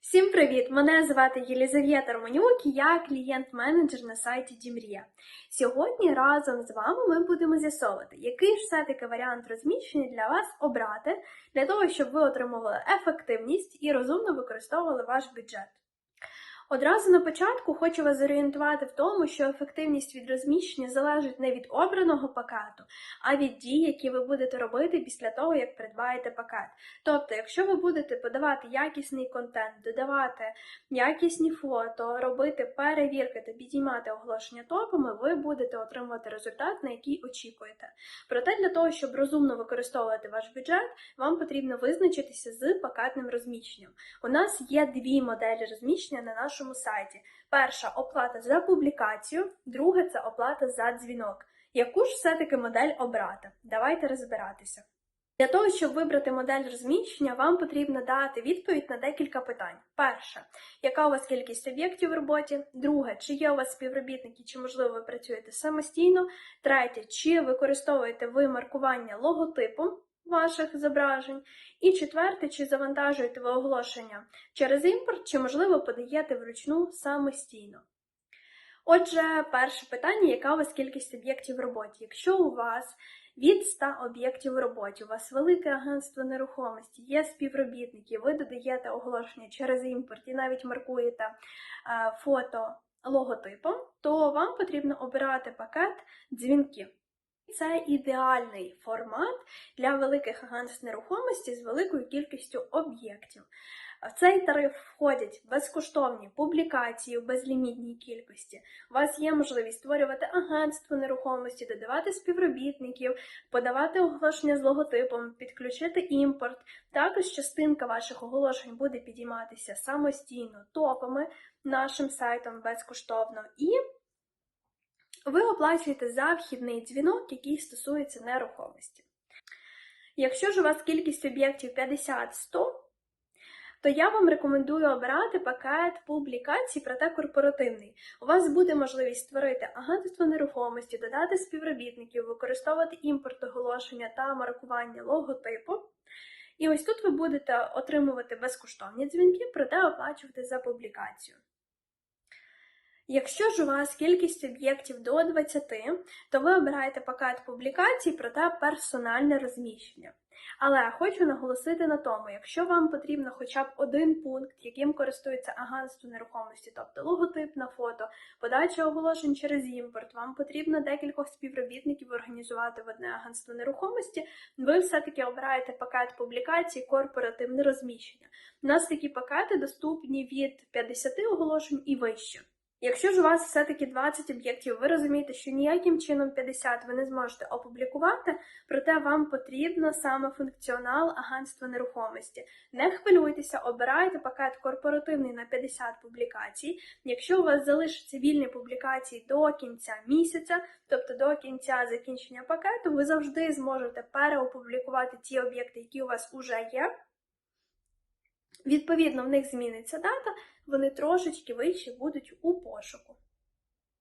Всім привіт! Мене звати Єлізавєта Романюк, і я клієнт-менеджер на сайті Дімрія. Сьогодні разом з вами ми будемо з'ясовувати, який ж все-таки варіант розміщення для вас обрати, для того, щоб ви отримували ефективність і розумно використовували ваш бюджет. Одразу на початку хочу вас зорієнтувати в тому, що ефективність від розміщення залежить не від обраного пакету, а від дій, які ви будете робити після того, як придбаєте пакет. Тобто, якщо ви будете подавати якісний контент, додавати якісні фото, робити перевірки та підіймати оголошення топами, ви будете отримувати результат, на який очікуєте. Проте для того, щоб розумно використовувати ваш бюджет, вам потрібно визначитися з пакетним розміщенням. У нас є дві моделі розміщення на нашому сайті. Перша оплата за публікацію, друга це оплата за дзвінок. Яку ж все-таки модель обрати? Давайте розбиратися. Для того, щоб вибрати модель розміщення, вам потрібно дати відповідь на декілька питань. Перше, яка у вас кількість об'єктів в роботі? Друге, чи є у вас співробітники, чи можливо ви працюєте самостійно? Третє, чи використовуєте ви маркування логотипом ваших зображень? І четверте, чи завантажуєте ви оголошення через імпорт, чи можливо подаєте вручну самостійно? Отже, перше питання: яка у вас кількість об'єктів в роботі? Якщо у вас від 100 об'єктів в роботі, у вас велике агентство нерухомості, є співробітники, ви додаєте оголошення через імпорт і навіть маркуєте е, фото логотипом, то вам потрібно обирати пакет дзвінків. Це ідеальний формат для великих агентств нерухомості з великою кількістю об'єктів. В цей тариф входять безкоштовні публікації у безлімітній кількості. У вас є можливість створювати агентство нерухомості, додавати співробітників, подавати оголошення з логотипом, підключити імпорт. Також частинка ваших оголошень буде підійматися самостійно топами нашим сайтом безкоштовно. І ви оплачуєте за вхідний дзвінок, який стосується нерухомості. Якщо ж у вас кількість об'єктів 50-100, то я вам рекомендую обирати пакет публікацій, проте корпоративний. У вас буде можливість створити агентство нерухомості, додати співробітників, використовувати імпорт оголошення та маркування логотипу. І ось тут ви будете отримувати безкоштовні дзвінки, проте оплачувати за публікацію. Якщо ж у вас кількість об'єктів до 20, то ви обираєте пакет публікацій, проте персональне розміщення. Але хочу наголосити на тому, якщо вам потрібно хоча б один пункт, яким користується агентство нерухомості, тобто логотип на фото, подача оголошень через імпорт, вам потрібно декількох співробітників організувати в одне агентство нерухомості, ви все-таки обираєте пакет публікацій, корпоративне розміщення. У нас такі пакети доступні від 50 оголошень і вище. Якщо ж у вас все-таки 20 об'єктів, ви розумієте, що ніяким чином 50 ви не зможете опублікувати, проте вам потрібно саме функціонал агентства нерухомості. Не хвилюйтеся, обирайте пакет корпоративний на 50 публікацій. Якщо у вас залишаться вільні публікації до кінця місяця, тобто до кінця закінчення пакету, ви завжди зможете переопублікувати ті об'єкти, які у вас вже є. Відповідно, в них зміниться дата, вони трошечки вище будуть у пошуку.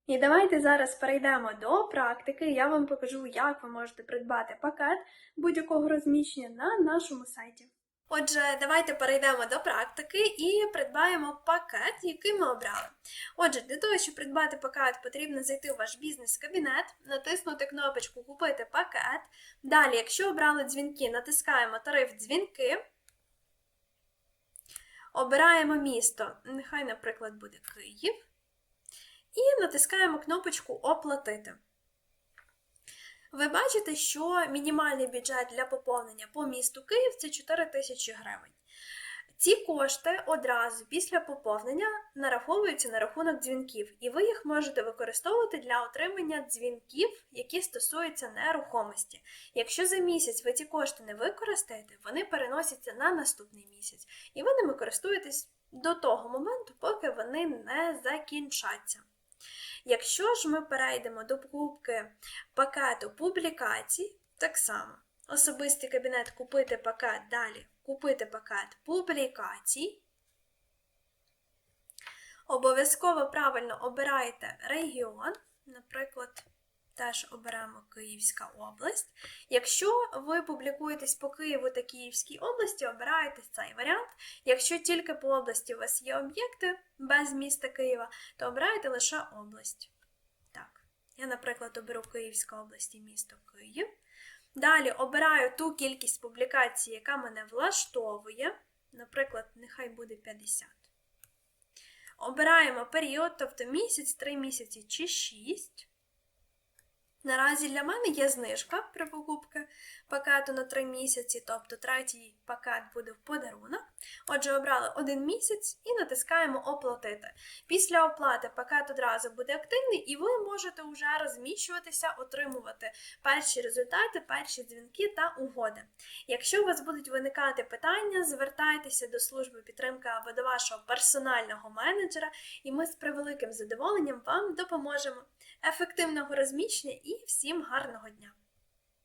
І давайте зараз перейдемо до практики. Я вам покажу, як ви можете придбати пакет будь-якого розміщення на нашому сайті. Отже, давайте перейдемо до практики і придбаємо пакет, який ми обрали. Отже, для того, щоб придбати пакет, потрібно зайти у ваш бізнес-кабінет, натиснути кнопочку Купити пакет. Далі, якщо обрали дзвінки, натискаємо тариф дзвінки. Обираємо місто, нехай, наприклад, буде Київ. І натискаємо кнопочку Оплатити. Ви бачите, що мінімальний бюджет для поповнення по місту Київ це 4 тисячі гривень. Ці кошти одразу після поповнення нараховуються на рахунок дзвінків, і ви їх можете використовувати для отримання дзвінків, які стосуються нерухомості. Якщо за місяць ви ці кошти не використаєте, вони переносяться на наступний місяць, і ви ними користуєтесь до того моменту, поки вони не закінчаться. Якщо ж ми перейдемо до покупки пакету публікацій, так само особистий кабінет купити пакет далі купити пакет публікацій. Обов'язково правильно обирайте регіон, наприклад, теж оберемо Київська область. Якщо ви публікуєтесь по Києву та Київській області, обираєте цей варіант. Якщо тільки по області у вас є об'єкти без міста Києва, то обираєте лише область. Так, я, наприклад, оберу Київська область і місто Київ. Далі обираю ту кількість публікацій, яка мене влаштовує. Наприклад, нехай буде 50. Обираємо період, тобто місяць, 3 місяці чи 6. Наразі для мене є знижка при покупці пакету на 3 місяці, тобто третій пакет буде в подарунок. Отже, обрали один місяць і натискаємо Оплатити. Після оплати пакет одразу буде активний, і ви можете вже розміщуватися, отримувати перші результати, перші дзвінки та угоди. Якщо у вас будуть виникати питання, звертайтеся до служби підтримки або до вашого персонального менеджера, і ми з превеликим задоволенням вам допоможемо. Ефективного розміщення і всім гарного дня!